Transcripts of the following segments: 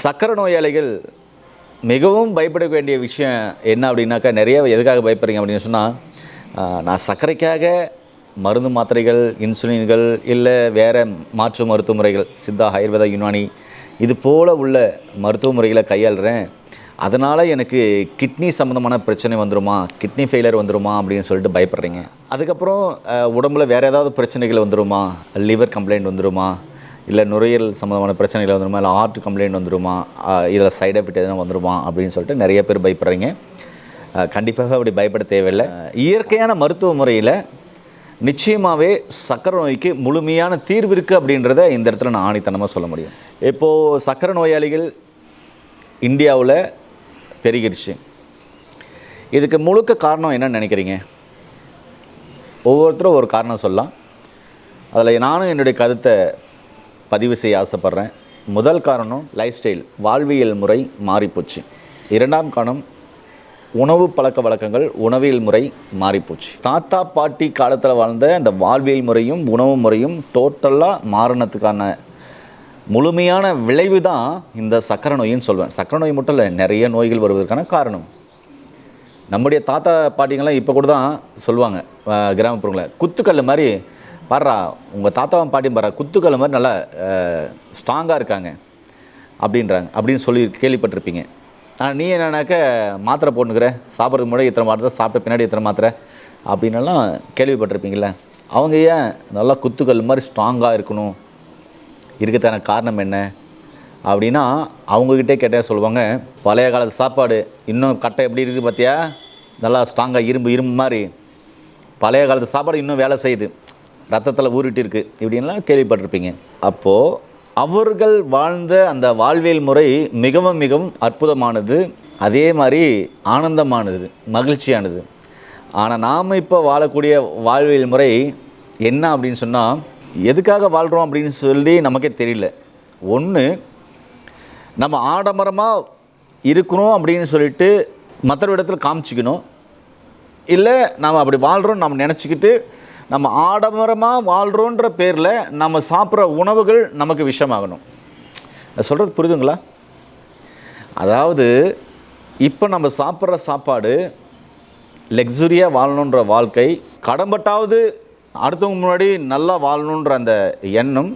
சக்கரை நோயாளிகள் மிகவும் பயப்பட வேண்டிய விஷயம் என்ன அப்படின்னாக்கா நிறைய எதுக்காக பயப்படுறீங்க அப்படின்னு சொன்னால் நான் சர்க்கரைக்காக மருந்து மாத்திரைகள் இன்சுலின்கள் இல்லை வேறு மாற்று மருத்துவ முறைகள் சித்தா ஆயுர்வேதா யுனானி இது போல் உள்ள மருத்துவ முறைகளை கையாளுறேன். அதனால் எனக்கு கிட்னி சம்மந்தமான பிரச்சனை வந்துருமா கிட்னி ஃபெயிலியர் வந்துருமா அப்படின்னு சொல்லிட்டு பயப்படுறீங்க. அதுக்கப்புறம் உடம்புல வேறு ஏதாவது பிரச்சனைகள் வந்துருமா லிவர் கம்ப்ளைண்ட் வந்துருமா இல்லை நுரையீரல் சம்மந்தமான பிரச்சனைகள் வந்துருமா இல்லை ஹார்ட் கம்ப்ளைண்ட் வந்துருமா இதில் சைடு எஃபெக்ட் எதுனா வந்துருமா அப்படின்னு சொல்லிட்டு நிறைய பேர் பயப்படுறீங்க. கண்டிப்பாக அப்படி பயப்பட தேவையில்லை. இயற்கையான மருத்துவ முறையில் நிச்சயமாகவே சக்கரை நோய்க்கு முழுமையான தீர்வு இருக்குது அப்படின்றத இந்த இடத்துல நான் ஆணித்தனமாக சொல்ல முடியும். இப்போது சக்கரை நோயாளிகள் இந்தியாவில் பெருகிருச்சு. இதுக்கு முழுக்க காரணம் என்னன்னு நினைக்கிறீங்க? ஒவ்வொருத்தரும் ஒரு காரணம் சொல்லலாம். அதில் நானும் என்னுடைய கருத்தை பதிவு செய்ய ஆசைப்பட்றேன். முதல் காரணம் லைஃப் ஸ்டைல் வாழ்வியல் முறை மாறிப்போச்சு. இரண்டாம் காரணம் உணவு பழக்க வழக்கங்கள் உணவியல் முறை மாறிப்போச்சு. தாத்தா பாட்டி காலத்தில் வாழ்ந்த அந்த வாழ்வியல் முறையும் உணவு முறையும் டோட்டலாக மாறினத்துக்கான முழுமையான விளைவு தான் இந்த சக்கரை நோயின்னு சொல்வேன். சக்கரை நோய் மட்டும் இல்லை நிறைய நோய்கள் வருவதற்கான காரணம். நம்முடைய தாத்தா பாட்டிங்கெல்லாம் இப்போ கூட தான் சொல்லுவாங்க கிராமப்புறங்களை கிராமப்புறங்களில் குத்துக்கல் மாதிரி பாடுறா உங்கள் தாத்தாவும் பாட்டியும் பாடுறா குத்துக்கல் மாதிரி நல்லா ஸ்ட்ராங்காக இருக்காங்க. அப்படின்றாங்க. அப்படின்னு சொல்லி கேள்விப்பட்டிருப்பீங்க. ஆனால் நீ என்னன்னாக்க மாத்திரை போட்டுக்கிற சாப்பிட்றதுக்கு முன்னாடி இத்தனை மாத்திரை சாப்பிட்ட பின்னாடி இத்தனை மாத்திரை அப்படின்னெல்லாம் கேள்விப்பட்டிருப்பீங்களே அவங்க ஏன் நல்லா குத்துக்கல் மாதிரி ஸ்ட்ராங்காக இருக்கணும்? இருக்கத்தான காரணம் என்ன? அப்படின்னா அவங்கக்கிட்டே கேட்டால் சொல்லுவாங்க பழைய காலத்து சாப்பாடு இன்னும் கட்டை எப்படி இருக்குது பார்த்தியா நல்லா ஸ்ட்ராங்காக இரும்பு இரும்பு மாதிரி. பழைய காலத்து சாப்பாடு இன்னும் வேலை செய்யுது. ரத்தத்தில் ஊறிட்டு இருக்குது இப்படின்லாம் கேள்விப்பட்டிருப்பீங்க. அப்போது அவர்கள் வாழ்ந்த அந்த வாழ்வியல் முறை மிகவும் மிகவும் அற்புதமானது. அதே மாதிரி ஆனந்தமானது மகிழ்ச்சியானது. ஆனால் நாம் இப்போ வாழக்கூடிய வாழ்வியல் முறை என்ன அப்படின்னு சொன்னால் எதுக்காக வாழ்கிறோம் அப்படின்னு சொல்லி நமக்கே தெரியல. ஒன்று நம்ம ஆடம்பரமாக இருக்கணும் அப்படின்னு சொல்லிட்டு மற்ற இடத்துல காமிச்சிக்கணும். இல்லை நாம் அப்படி வாழ்கிறோம் நம்ம நினச்சிக்கிட்டு நம்ம ஆடம்பரமாக வாழ்கிறோன்ற பேரில் நம்ம சாப்பிட்ற உணவுகள் நமக்கு விஷமாகணும். நான் சொல்கிறது புரியுதுங்களா அதாவது இப்போ நம்ம சாப்பிட்ற சாப்பாடு லக்ஸுரியாக வாழணுன்ற வாழ்க்கை கடம்பட்டாவது அடுத்தவங்க முன்னாடி நல்லா வாழணுன்ற அந்த எண்ணம்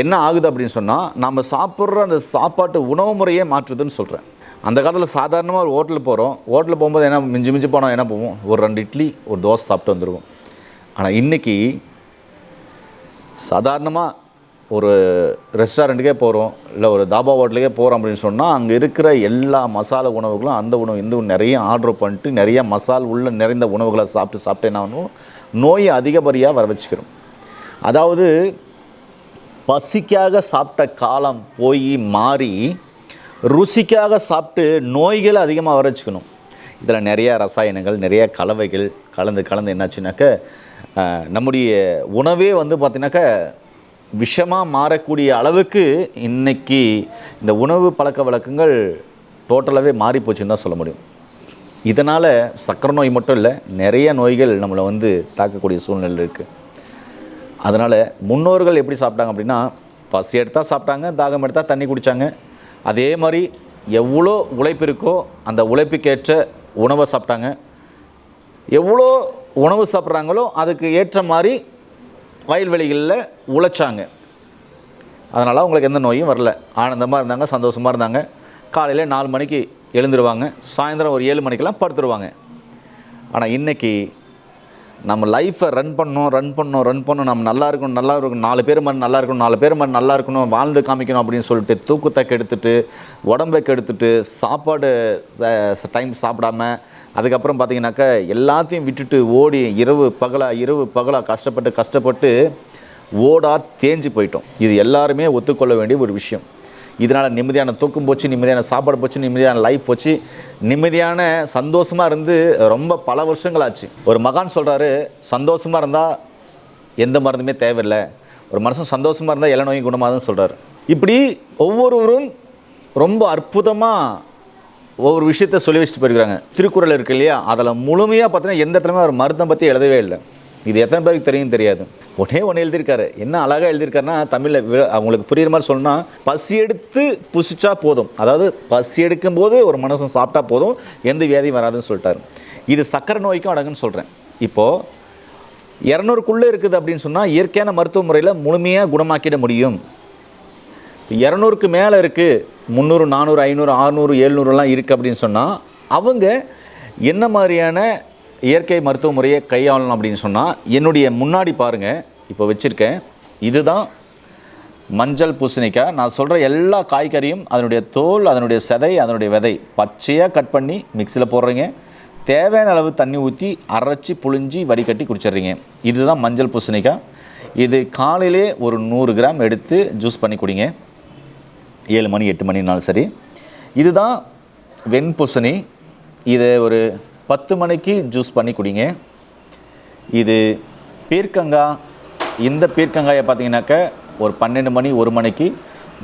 என்ன ஆகுது அப்படின்னு சொன்னால் நம்ம சாப்பிட்ற அந்த சாப்பாட்டு உணவு முறையே மாற்றுதுன்னு சொல்கிறேன் அந்த காலத்தில் சாதாரணமாக ஒரு ஹோட்டலுக்கு போகிறோம் ஹோட்டலில் போகும்போது என்ன மிஞ்சி மிஞ்சி போனால் என்ன போவோம்? ஒரு ரெண்டு இட்லி ஒரு தோசை சாப்பிட்டு வந்துடுவோம் ஆனால் இன்றைக்கி சாதாரணமாக ஒரு ரெஸ்டாரண்ட்டுக்கே போகிறோம் இல்லை ஒரு தாபா ஹோட்டலுக்கே போகிறோம் அப்படின்னு சொன்னால் அங்கே இருக்கிற எல்லா மசாலா உணவுகளும் அந்த உணவு இந்த உணவு நிறைய ஆர்டர் பண்ணிட்டு நிறைய மசால் உள்ள நிறைந்த உணவுகளை சாப்பிட்டு சாப்பிட்டு என்ன பண்ணுவோம்? நோயை அதிகப்படியாக வர வச்சுக்கிறோம். அதாவது பசிக்காக சாப்பிட்ட காலம் போய் மாறி ருசிக்காக சாப்பிட்டு நோய்களை அதிகமாக வர வச்சுக்கணும். இதில் நிறைய ரசாயனங்கள் நிறைய கலவைகள் கலந்து கலந்து என்னாச்சுனாக்க நம்முடைய உணவே வந்து பார்த்திங்கனாக்கா விஷமாக மாறக்கூடிய அளவுக்கு இன்றைக்கி இந்த உணவு பழக்க வழக்கங்கள் டோட்டலாகவே மாறிப்போச்சுன்னு தான் சொல்ல முடியும். இதனால் சக்கரை நோய் மட்டும் இல்லை நிறைய நோய்கள் நம்மளை வந்து தாக்கக்கூடிய சூழ்நிலை இருக்குது அதனால் முன்னோர்கள் எப்படி சாப்பிட்டாங்க அப்படின்னா பசி எடுத்தால் சாப்பிட்டாங்க தாகம் எடுத்தால் தண்ணி குடித்தாங்க அதே மாதிரி எவ்வளோ உழைப்பு இருக்கோ அந்த உழைப்புக்கேற்ற உணவை சாப்பிட்டாங்க. எவ்வளோ உணவு சாப்பிட்றாங்களோ அதுக்கு ஏற்ற மாதிரி வயல்வெளிகளில் உழைச்சாங்க. அதனால் அவங்களுக்கு எந்த நோயும் வரல. ஆனந்தமாக இருந்தாங்க சந்தோஷமாக இருந்தாங்க. காலையில் நாலு மணிக்கு எழுந்துருவாங்க சாயந்தரம் ஒரு ஏழு மணிக்கெல்லாம் படுத்துருவாங்க. ஆனால் இன்றைக்கி நம்ம லைஃப்பை ரன் பண்ணோம் ரன் பண்ணோம் ரன் பண்ணோம். நம்ம நல்லா இருக்கணும் நல்லா இருக்கணும். நாலு பேர் மாதிரி நல்லா இருக்கணும் நாலு பேர் மாதிரி நல்லா இருக்கணும். வாழ்ந்து காமிக்கணும் அப்படின்னு சொல்லிட்டு தூக்கத்தை கெடுத்துட்டு உடம்பை கெடுத்துட்டு சாப்பாடு டைம் சாப்பிடாம அதுக்கப்புறம் பார்த்தீங்கன்னாக்கா எல்லாத்தையும் விட்டுட்டு ஓடி இரவு பகலாக இரவு பகலாக கஷ்டப்பட்டு கஷ்டப்பட்டு ஓடா தேஞ்சு போயிட்டோம். இது எல்லாருமே ஒத்துக்கொள்ள வேண்டிய ஒரு விஷயம். இதனால் நிம்மதியான தூக்கம் போச்சு நிம்மதியான சாப்பாடு போச்சு நிம்மதியான லைஃப் போச்சு. நிம்மதியான சந்தோஷமாக இருந்து ரொம்ப பல வருஷங்கள் ஆச்சு ஒரு மகான் சொல்கிறாரு சந்தோஷமாக இருந்தால் எந்த மருந்துமே தேவையில்லை. ஒரு மனுஷன் சந்தோஷமாக இருந்தால் எல்லா நோயும் குணமாக தான் சொல்கிறார் இப்படி ஒவ்வொருவரும் ரொம்ப அற்புதமாக ஒவ்வொரு விஷயத்த சொல்லி வச்சுட்டு போயிருக்காங்க திருக்குறள் இருக்கு இல்லையா? அதில் முழுமையாக பார்த்தீங்கன்னா எந்த இடத்துலையுமே அவர் மருந்தை பற்றி எழுதவே இல்லை. இது எத்தனை பேருக்கு தெரியும் தெரியாது. ஒன்னே ஒன்று எழுதியிருக்காரு. என்ன அழகாக எழுதியிருக்காருன்னா தமிழில் அவங்களுக்கு புரியுற மாதிரி சொல்லணும்னா பசி எடுத்து புசிச்சா போதும். அதாவது பசி எடுக்கும்போது ஒரு மனுஷன் சாப்பிட்டா போதும். எந்த வியாதியும் வராதுன்னு சொல்லிட்டாரு. இது சக்கரை நோய்க்கும் அடங்குன்னு சொல்கிறேன் இப்போது இரநூறுக்குள்ளே இருக்குது அப்படின்னு சொன்னால் இயற்கையான மருத்துவ முறையில் முழுமையாக குணமாக்கிட முடியும். இரநூறுக்கு மேலே இருக்குது முந்நூறு நானூறு ஐநூறு ஆறுநூறு எழுநூறுலாம் இருக்குது அப்படின்னு சொன்னால் அவங்க என்ன மாதிரியான இயற்கை மருத்துவ முறையை கையாளணும் அப்படின்னு சொன்னால் என்னுடைய முன்னாடி பாருங்கள் இப்போ வச்சுருக்கேன். இதுதான் மஞ்சள் பூசணிக்காய். நான் சொல்கிற எல்லா காய்கறியும் அதனுடைய தோல் அதனுடைய செதை அதனுடைய விதை பச்சையாக கட் பண்ணி மிக்சியில் போடுறீங்க. தேவையான அளவு தண்ணி ஊற்றி அரைச்சி புழிஞ்சி வடிகட்டி குடிச்சிடுறீங்க. இதுதான் மஞ்சள் பூசணிக்காய். இது காலையிலே ஒரு நூறு கிராம் எடுத்து ஜூஸ் பண்ணி குடிங்க. ஏழு மணி எட்டு மணினாலும் சரி. இதுதான் வெண்பூசணி. இதை ஒரு பத்து மணிக்கு ஜூஸ் பண்ணி குடிங்க. இது பீர்க்கங்காய் இந்த பீர்க்கங்காயை பார்த்தீங்கன்னாக்க ஒரு பன்னெண்டு மணி ஒரு மணிக்கு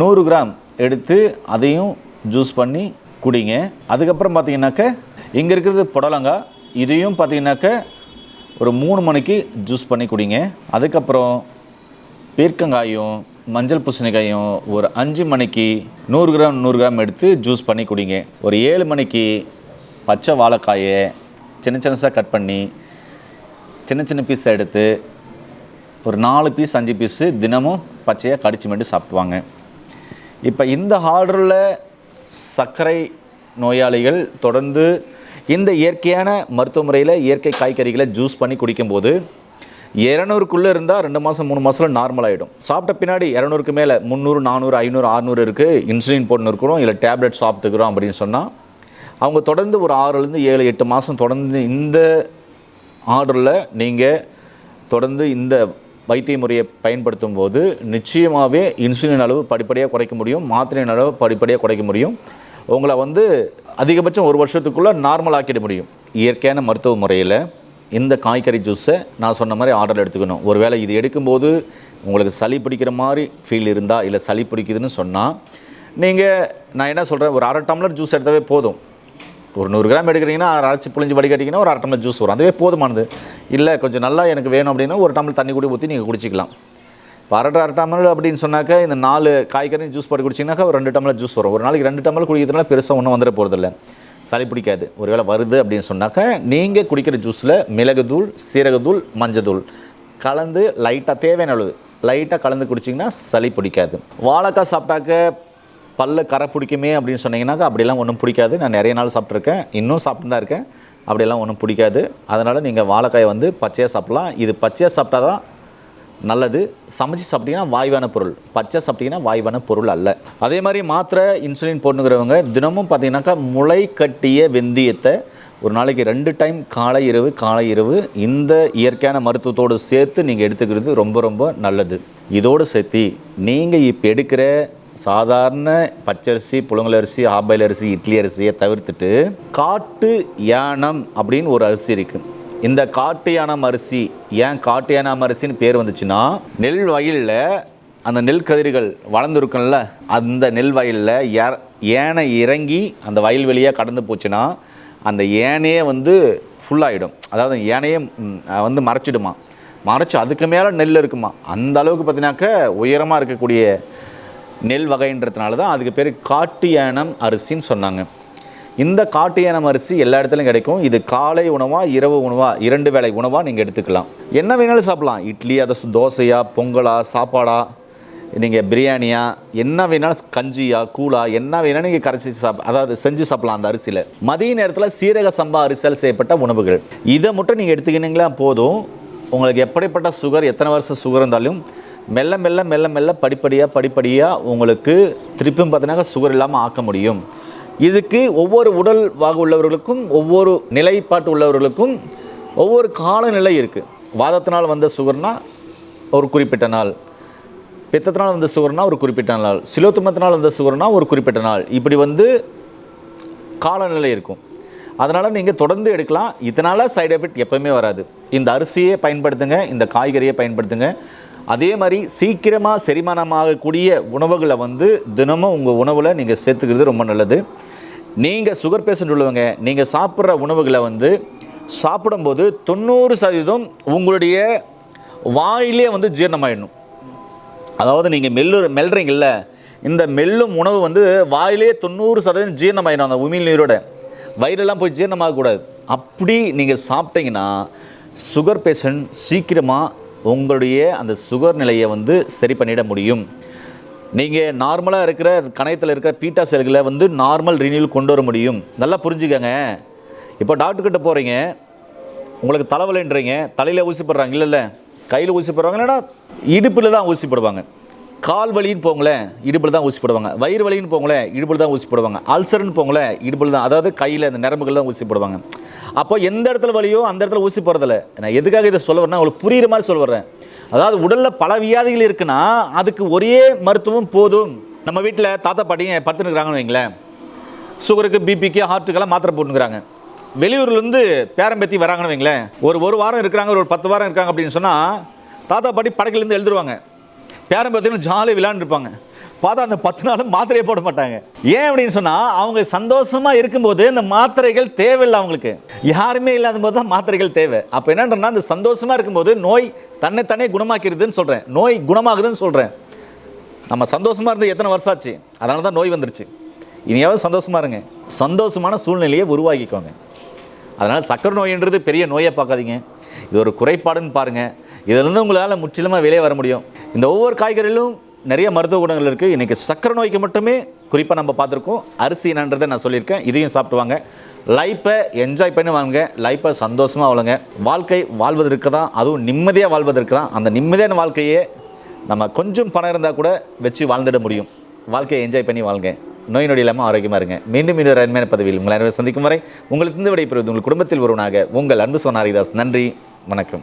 நூறு கிராம் எடுத்து அதையும் ஜூஸ் பண்ணி குடிங்க. அதுக்கப்புறம் பார்த்தீங்கன்னாக்க இங்கே இருக்கிறது புடலங்காய் இதையும் பார்த்தீங்கன்னாக்க ஒரு மூணு மணிக்கு ஜூஸ் பண்ணி குடிங்க. அதுக்கப்புறம் பீர்க்கங்காயும் மஞ்சள் பூசணிக்காயும் ஒரு அஞ்சு மணிக்கு நூறு கிராம் நூறு கிராம் எடுத்து ஜூஸ் பண்ணி குடிங்க. ஒரு ஏழு மணிக்கு பச்சை வாழைக்காயை சின்ன சின்னசாக கட் பண்ணி சின்ன சின்ன பீஸ் எடுத்து ஒரு நாலு பீஸ் அஞ்சு பீஸு தினமும் பச்சையாக கடிச்சு மட்டும் சாப்பிடுவாங்க. இப்போ இந்த ஆர்டரில் சர்க்கரை நோயாளிகள் தொடர்ந்து இந்த இயற்கையான மருத்துவ முறையில் இயற்கை காய்கறிகளை ஜூஸ் பண்ணி குடிக்கும்போது இரநூறுக்குள்ளே இருந்தால் ரெண்டு மாதம் மூணு மாதத்தில் நார்மல் ஆகிடும் சாப்பிட்ட பின்னாடி இரநூறுக்கு மேலே முந்நூறு நானூறு ஐநூறு ஆறுநூறு இருக்குது இன்சுலின் போட்டுன்னு இருக்கிறோம் இல்லை டேப்லெட் சாப்பிட்டுக்கிறோம் அப்படின்னு சொன்னால் அவங்க தொடர்ந்து ஒரு ஆறுலேருந்து ஏழு எட்டு மாதம் தொடர்ந்து இந்த ஆர்டரில் நீங்கள் தொடர்ந்து இந்த வைத்திய முறையை பயன்படுத்தும் போது நிச்சயமாகவே இன்சுலின் அளவு படிப்படியாக குறைக்க முடியும் மாத்திரையின் அளவு படிப்படியாக குறைக்க முடியும். உங்களை வந்து அதிகபட்சம் ஒரு வருஷத்துக்குள்ளே நார்மல் ஆக்கிட முடியும். இயற்கையான மருத்துவ முறையில். இந்த காய்கறி ஜூஸை நான் சொன்ன மாதிரி ஆர்டர் எடுத்துக்கணும். ஒருவேளை இது எடுக்கும்போது உங்களுக்கு சளி பிடிக்கிற மாதிரி ஃபீல் இருந்தால் இல்லை சளி பிடிக்குதுன்னு சொன்னால் நீங்கள் நான் என்ன சொல்கிறேன் ஒரு அரை டம்ளர் ஜூஸ் எடுத்தாவே போதும். ஒரு நூறு கிராம் எடுக்கிறீங்கன்னா அரைச்சி புளிஞ்சு வடிகட்டிங்கன்னா ஒரு அரை டம்ளர் ஜூஸ் வரும். அதுவே போதுமானது. இல்லை கொஞ்சம் நல்லா எனக்கு வேணும் அப்படின்னா ஒரு டம்ளர் தண்ணி கூட ஊற்றி நீங்கள் குடிச்சிக்கலாம். இப்போ அரை அரை டம்ளர் அப்படின்னு சொன்னாக்கா இந்த நாலு காய்கறி ஜூஸ் போட்டு குடிச்சிங்கனாக்கா ஒரு ரெண்டு டம்ளர் ஜூஸ் வரும். ஒரு நாளைக்கு ரெண்டு டம்ளர் குடிக்கிறதுனால பெருசாக ஒன்றும் வந்துட போகிறதில்ல சளி பிடிக்காது. ஒருவேளை வருது அப்படின்னு சொன்னாக்கா நீங்கள் குடிக்கிற ஜூஸில் மிளகுதூள் சீரகத்தூள் மஞ்சத்தூள் கலந்து லைட்டாக தேவையான அளவு லைட்டாக கலந்து குடிச்சிங்கன்னா சளி பிடிக்காது. வாழைக்காய் சாப்பிட்டாக்க பல்ல கரை பிடிக்குமே அப்படின்னு சொன்னீங்கன்னாக்கா அப்படிலாம் ஒன்றும் பிடிக்காது. நான் நிறைய நாள் சாப்பிட்ருக்கேன் இன்னும் சாப்பிட்டு தான் இருக்கேன். அப்படிலாம் ஒன்றும் பிடிக்காது. அதனால் நீங்கள் வாழைக்காயை வந்து பச்சையாக சாப்பிட்லாம். இது பச்சையாக சாப்பிட்டா தான் நல்லது. சமைச்சு சாப்பிட்டீங்கன்னா வாய்வான பொருள். பச்சை சாப்பிட்டீங்கன்னா வாய்வான பொருள் அல்ல. அதே மாதிரி மாத்திரை இன்சுலின் போட்டுங்கிறவங்க தினமும் பார்த்தீங்கன்னாக்கா முளை கட்டிய வெந்தயத்தை ஒரு நாளைக்கு ரெண்டு டைம் காலை இரவு காலை இரவு இந்த இயற்கையான மருத்துவத்தோடு சேர்த்து நீங்கள் எடுத்துக்கிறது ரொம்ப ரொம்ப நல்லது. இதோடு சேர்த்து நீங்கள் இப்போ எடுக்கிற சாதாரண பச்சரிசி புழுங்கல் அரிசி ஆபாயில் அரிசி இட்லி அரிசியை தவிர்த்துட்டு காட்டு யானம் அப்படின்னு ஒரு அரிசி இருக்குது இந்த காட்டு யானம் அரிசி ஏன் காட்டு யானம் அரிசின்னு பேர் வந்துச்சுன்னா நெல் வயலில் அந்த நெல் கதிர்கள் வளர்ந்துருக்கும்ல அந்த நெல் வயலில் ஏற யானை இறங்கி அந்த வயல் வெளியாக கடந்து போச்சுன்னா அந்த ஏனையே வந்து ஃபுல்லாகிடும் அதாவது ஏனையே வந்து மறைச்சிடுமா. மறைச்சி அதுக்கு மேலே நெல் இருக்குமா. அந்த அளவுக்கு பார்த்தீங்கன்னாக்க உயரமாக இருக்கக்கூடிய நெல் வகைன்றதுனால தான் அதுக்கு பேர் காட்டு யானம் அரிசின்னு சொன்னாங்க. இந்த காட்டு யானம் அரிசி எல்லா இடத்துலையும் கிடைக்கும். இது காலை உணவாக இரவு உணவாக இரண்டு வேளை உணவாக நீங்கள் எடுத்துக்கலாம். என்ன வேணாலும் சாப்பிடலாம். இட்லி அதை தோசையாக தோசையா பொங்கலா சாப்பாடா நீங்கள் பிரியாணியா என்ன வேணாலும் கஞ்சியா கூழா என்ன வேணாலும் நீங்கள் கரைச்சி சாப் அதாவது செஞ்சு சாப்பிட்லாம் அந்த அரிசியில். மதிய நேரத்தில் சீரக சம்பா அரிசியால் செய்யப்பட்ட உணவுகள். இதை மட்டும் நீங்கள் எடுத்துக்கினீங்களா போதும். உங்களுக்கு எப்படிப்பட்ட சுகர் எத்தனை வருஷம் சுகர் இருந்தாலும் மெல்ல மெல்ல மெல்ல மெல்ல படிப்படியாக படிப்படியாக உங்களுக்கு திருப்பியும் பார்த்தீங்கன்னா சுகர் இல்லாமல் ஆக்க முடியும். இதுக்கு ஒவ்வொரு உடல் வாக உள்ளவர்களுக்கும் ஒவ்வொரு நிலைப்பாட்டு உள்ளவர்களுக்கும் ஒவ்வொரு காலநிலை இருக்குது வாதத்தினால் வந்த சுகர்னா ஒரு குறிப்பிட்ட நாள். பித்தத்தினால் வந்த சுகர்னா ஒரு குறிப்பிட்ட நாள். சிலோத்துமத்தினால் வந்த சுகர்னா ஒரு குறிப்பிட்ட நாள். இப்படி வந்து காலநிலை இருக்கும். அதனால் நீங்கள் தொடர்ந்து எடுக்கலாம். இதனால் சைடு எஃபெக்ட் எப்போவுமே வராது. இந்த அரிசியை பயன்படுத்துங்க இந்த காய்கறியை பயன்படுத்துங்க. அதே மாதிரி சீக்கிரமாக செரிமானமாகக்கூடிய உணவுகளை வந்து தினமும் உங்கள் உணவில் நீங்கள் சேர்த்துக்கிறது ரொம்ப நல்லது. நீங்கள் சுகர் பேஷண்ட் உள்ளவங்க நீங்கள் சாப்பிட்ற உணவுகளை வந்து சாப்பிடும்போது தொண்ணூறு சதவீதம் உங்களுடைய வாயிலே வந்து ஜீரணமாயிடணும். அதாவது நீங்கள் மெல்லு மெல்றீங்கல்ல இந்த மெல்லும் உணவு வந்து வாயிலே தொண்ணூறு சதவீதம் ஜீரணமாயிடும் அந்த உமிழ் நீரோட. வயிறெல்லாம் போய் ஜீரணமாகக்கூடாது. அப்படி நீங்கள் சாப்பிட்டீங்கன்னா சுகர் பேஷண்ட் சீக்கிரமாக உங்களுடைய அந்த சுகர் நிலையை வந்து சரி பண்ணிட முடியும். நீங்கள் நார்மலாக இருக்கிற கணையத்தில் இருக்கிற பீட்டா செல்களை வந்து நார்மல் ரினியூல் கொண்டு வர முடியும். நல்லா புரிஞ்சுக்கங்க. இப்போ டாக்டர்கிட்ட போகிறீங்க உங்களுக்கு தலைவலைன்றீங்க. தலையில் ஊசி போடுறாங்க. இல்லைல்ல கையில் ஊசி போடுறாங்க. இல்லைன்னா இடுப்பில் தான் ஊசி போடுவாங்க. கால் வலின்னு போங்களேன் இடுப்பில் தான் ஊசி போடுவாங்க. வயிறு வலின்னு போங்களேன் இடுப்பில் தான் ஊசி போடுவாங்க. அல்சர்னு போங்களேன் இடுப்பில் தான் அதாவது கையில் இந்த நரம்புகள் தான் ஊசி போடுவாங்க. அப்போ எந்த இடத்துல வலியோ அந்த இடத்துல ஊசி போடுறதில்ல. நான் எதுக்காக இதை சொல்ல வரேன்னா உங்களுக்கு புரிகிற மாதிரி சொல்ல வர்றேன் அதாவது உடலில் பல வியாதிகள் இருக்குன்னா அதுக்கு ஒரே மருத்துவம் போதும். நம்ம வீட்டில் தாத்தா பாட்டிங்க படுத்துனுக்குறாங்கன்னு வைங்களேன். சுகருக்கு பிபிக்கு ஹார்ட்டுக்கெல்லாம் மாத்திரை போட்டுக்கிறாங்க வெளியூர்லேருந்து பேரம்பேத்தி வராங்கன்னு வைங்களேன். ஒரு ஒரு வாரம் இருக்கிறாங்க ஒரு பத்து வாரம் இருக்காங்க அப்படின்னு சொன்னால் தாத்தா பாட்டி படக்கிலேருந்து எழுதுருவாங்க பேரம்பேத்தியும் ஜாலியாக விளையாண்டுருப்பாங்க. பார்த்தா அந்த பத்து நாளும் மாத்திரையை போட மாட்டாங்க. ஏன் அப்படின்னு சொன்னால் அவங்க சந்தோஷமாக இருக்கும்போது இந்த மாத்திரைகள் தேவையில்லை அவங்களுக்கு. யாருமே இல்லாத போது தான் மாத்திரைகள் தேவை. அப்போ என்னன்றனா அந்த சந்தோஷமாக இருக்கும்போது நோய் தன்னைத்தானே குணமாக்கிடுதுன்னு சொல்கிறேன் நோய் குணமாகுதுன்னு சொல்கிறேன் நம்ம சந்தோஷமாக இருந்து எத்தனை வருஷம் ஆச்சு? அதனால தான் நோய் வந்துருச்சு. இனியாவது சந்தோஷமாக இருங்க. சந்தோஷமான சூழ்நிலையை உருவாக்கிக்கோங்க. அதனால் சக்கரை நோயின்றது பெரிய நோயை பார்க்காதீங்க. இது ஒரு குறைபாடுன்னு பாருங்கள் இதிலிருந்து உங்களால் முற்றிலுமாக வெளியே வர முடியும். இந்த ஒவ்வொரு காய்கறியிலும் நிறைய மருத்துவ குணங்கள் இருக்குது இன்றைக்கி சக்கரை நோய்க்கு மட்டுமே குறிப்பாக நம்ம பார்த்துருக்கோம். அரிசி என்னன்றதை நான் சொல்லியிருக்கேன். இதையும் சாப்பிடுவாங்க லைஃப்பை என்ஜாய் பண்ணி வாங்க லைஃப்பை சந்தோஷமாக வாழுங்க. வாழ்க்கை வாழ்வதற்கு தான் அதுவும் நிம்மதியாக வாழ்வதற்கு தான் அந்த நிம்மதியான வாழ்க்கையே நம்ம கொஞ்சம் பணம் இருந்தால் கூட வச்சு வாழ்ந்துட முடியும். வாழ்க்கையை என்ஜாய் பண்ணி வாழ்ங்க. நோய் நொடி இல்லாமல் ஆரோக்கியமாக இருங்க. மீண்டும் இன்னொரு அருமையான பதவியில் உங்களை அனைவரும் சந்திக்கும் வரை உங்களுக்கு இந்த விடைபெறுவது உங்கள் குடும்பத்தில் ஒருவனாக உங்கள் அன்பு சோனாரிதாஸ். நன்றி. வணக்கம்.